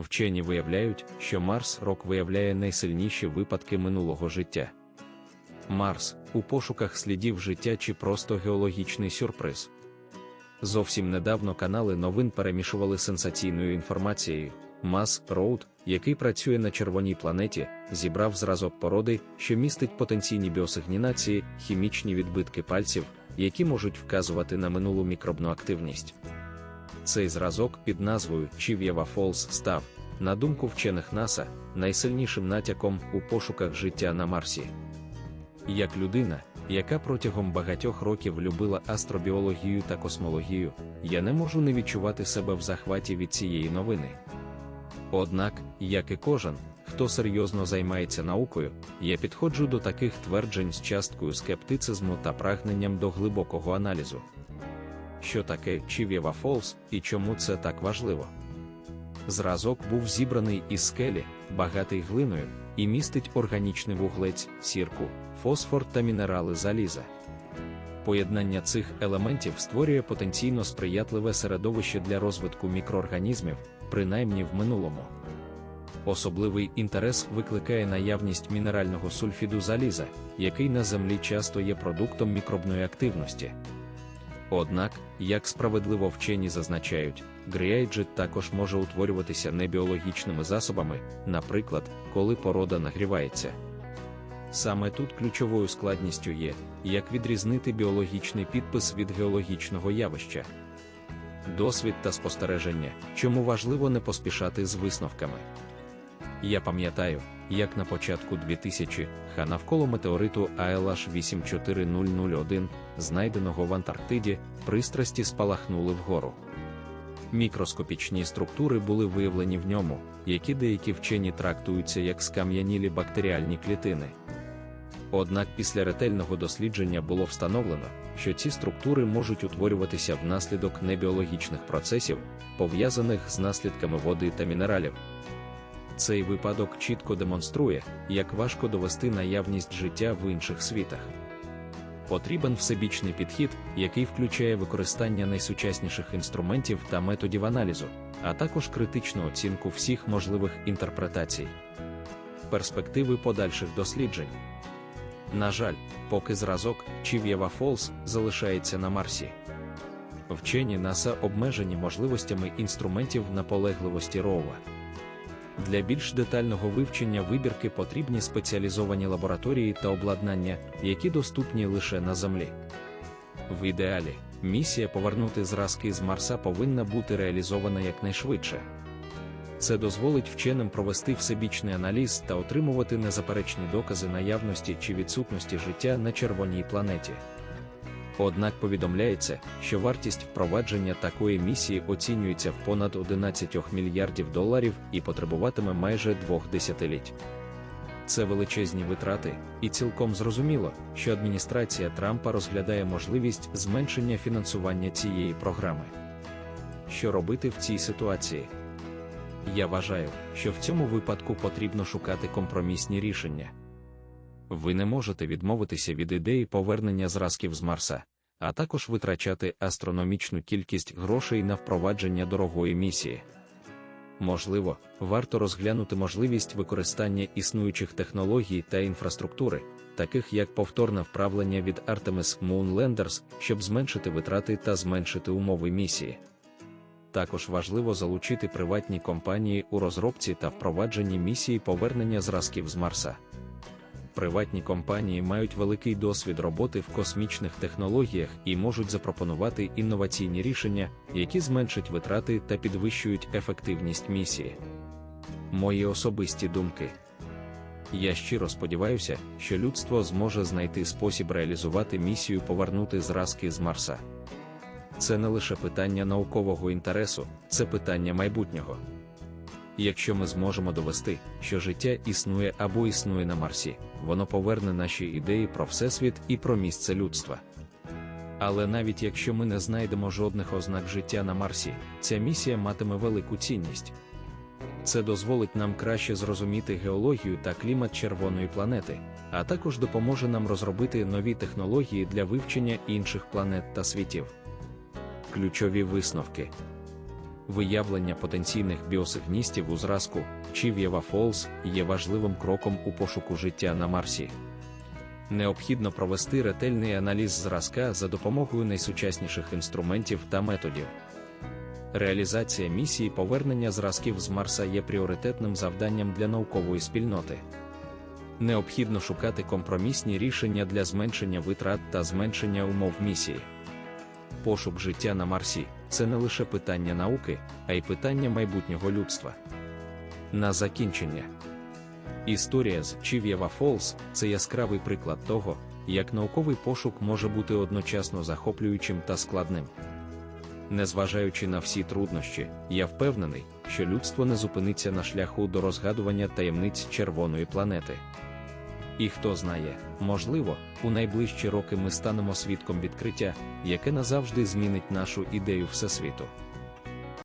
Вчені виявляють, що Марс рок виявляє найсильніші випадки минулого життя. Марс у пошуках слідів життя чи просто геологічний сюрприз. Зовсім недавно канали новин перемішували сенсаційною інформацією. Мас Роуд, який працює на червоній планеті, зібрав зразок породи, що містить потенційні біосигнінації, хімічні відбитки пальців, які можуть вказувати на минулу мікробну активність. Цей зразок під назвою Чів'єва Фолс став, на думку вчених НАСА, найсильнішим натяком у пошуках життя на Марсі. Як людина, яка протягом багатьох років любила астробіологію та космологію, я не можу не відчувати себе в захваті від цієї новини. Однак, як і кожен, хто серйозно займається наукою, я підходжу до таких тверджень з часткою скептицизму та прагненням до глибокого аналізу. Що таке Чів'єва Фолс і чому це так важливо? Зразок був зібраний із скелі, багатий глиною, і містить органічний вуглець, сірку, фосфор та мінерали заліза. Поєднання цих елементів створює потенційно сприятливе середовище для розвитку мікроорганізмів, принаймні в минулому. Особливий інтерес викликає наявність мінерального сульфіду заліза, який на землі часто є продуктом мікробної активності. Однак, як справедливо вчені зазначають, гріайджит також може утворюватися небіологічними засобами, наприклад, коли порода нагрівається. Саме тут ключовою складністю є, як відрізнити біологічний підпис від геологічного явища. Досвід та спостереження, чому важливо не поспішати з висновками. Я пам'ятаю, як на початку 2000 ха навколо метеориту ALH 84001, знайденого в Антарктиді, пристрасті спалахнули вгору. Мікроскопічні структури були виявлені в ньому, які деякі вчені трактуються як скам'янілі бактеріальні клітини. Однак після ретельного дослідження було встановлено, що ці структури можуть утворюватися внаслідок небіологічних процесів, пов'язаних з наслідками води та мінералів. Цей випадок чітко демонструє, як важко довести наявність життя в інших світах. Потрібен всебічний підхід, який включає використання найсучасніших інструментів та методів аналізу, а також критичну оцінку всіх можливих інтерпретацій. Перспективи подальших досліджень. На жаль, поки зразок Чів'єва Фолс залишається на Марсі. Вчені НАСА обмежені можливостями інструментів наполегливості Роува. Для більш детального вивчення вибірки потрібні спеціалізовані лабораторії та обладнання, які доступні лише на Землі. В ідеалі, місія повернути зразки з Марса повинна бути реалізована якнайшвидше. Це дозволить вченим провести всебічний аналіз та отримувати незаперечні докази наявності чи відсутності життя на червоній планеті. Однак повідомляється, що вартість впровадження такої місії оцінюється в понад 11 мільярдів доларів і потребуватиме майже двох десятиліть. Це величезні витрати, і цілком зрозуміло, що адміністрація Трампа розглядає можливість зменшення фінансування цієї програми. Що робити в цій ситуації? Я вважаю, що в цьому випадку потрібно шукати компромісні рішення. Ви не можете відмовитися від ідеї повернення зразків з Марса, а також витрачати астрономічну кількість грошей на впровадження дорогої місії. Можливо, варто розглянути можливість використання існуючих технологій та інфраструктури, таких як повторне вправлення від Artemis Moon Landers, щоб зменшити витрати та зменшити умови місії. Також важливо залучити приватні компанії у розробці та впровадженні місії повернення зразків з Марса. Приватні компанії мають великий досвід роботи в космічних технологіях і можуть запропонувати інноваційні рішення, які зменшать витрати та підвищують ефективність місії. Мої особисті думки. Я щиро сподіваюся, що людство зможе знайти спосіб реалізувати місію повернути зразки з Марса. Це не лише питання наукового інтересу, це питання майбутнього. Якщо ми зможемо довести, що життя існує або існує на Марсі, воно поверне наші ідеї про Всесвіт і про місце людства. Але навіть якщо ми не знайдемо жодних ознак життя на Марсі, ця місія матиме велику цінність. Це дозволить нам краще зрозуміти геологію та клімат червоної планети, а також допоможе нам розробити нові технології для вивчення інших планет та світів. Ключові висновки виявлення потенційних біосигністів у зразку Чів'єва Фолз є важливим кроком у пошуку життя на Марсі. Необхідно провести ретельний аналіз зразка за допомогою найсучасніших інструментів та методів. Реалізація місії повернення зразків з Марса є пріоритетним завданням для наукової спільноти. Необхідно шукати компромісні рішення для зменшення витрат та зменшення умов місії. Пошук життя на Марсі це не лише питання науки, а й питання майбутнього людства. На закінчення. Історія з Чів'єва Фолз це яскравий приклад того, як науковий пошук може бути одночасно захоплюючим та складним. Незважаючи на всі труднощі, я впевнений, що людство не зупиниться на шляху до розгадування таємниць червоної планети. І хто знає, можливо, у найближчі роки ми станемо свідком відкриття, яке назавжди змінить нашу ідею Всесвіту.